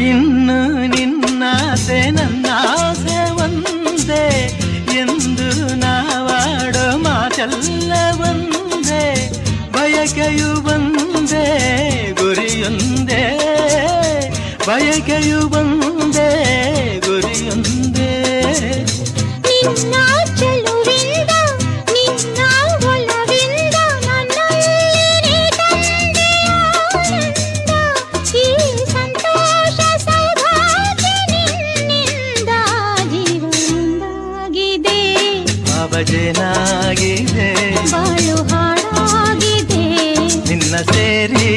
ಇನ್ನು ನಿನ್ನಾಸೆ, ನನ್ನಾಸೆ ಒಂದೇ ಎಂದು ನಾವಾಡೋ ಮಾತೆಲ್ಲ ಒಂದೇ, ಬಯಕೆಯು ಬಂದೇ ಗುರಿಯೊಂದೇ, ಬಯಕೆಯು ಬಂದೇ ಗುರಿಯೊಂದೇ. ನಿನ್ನ ಅವಜನಾಗಿದೆ ಬಾಳು ಹಾಡಾಗಿದೆ. ನಿನ್ನ ಸೇರಿ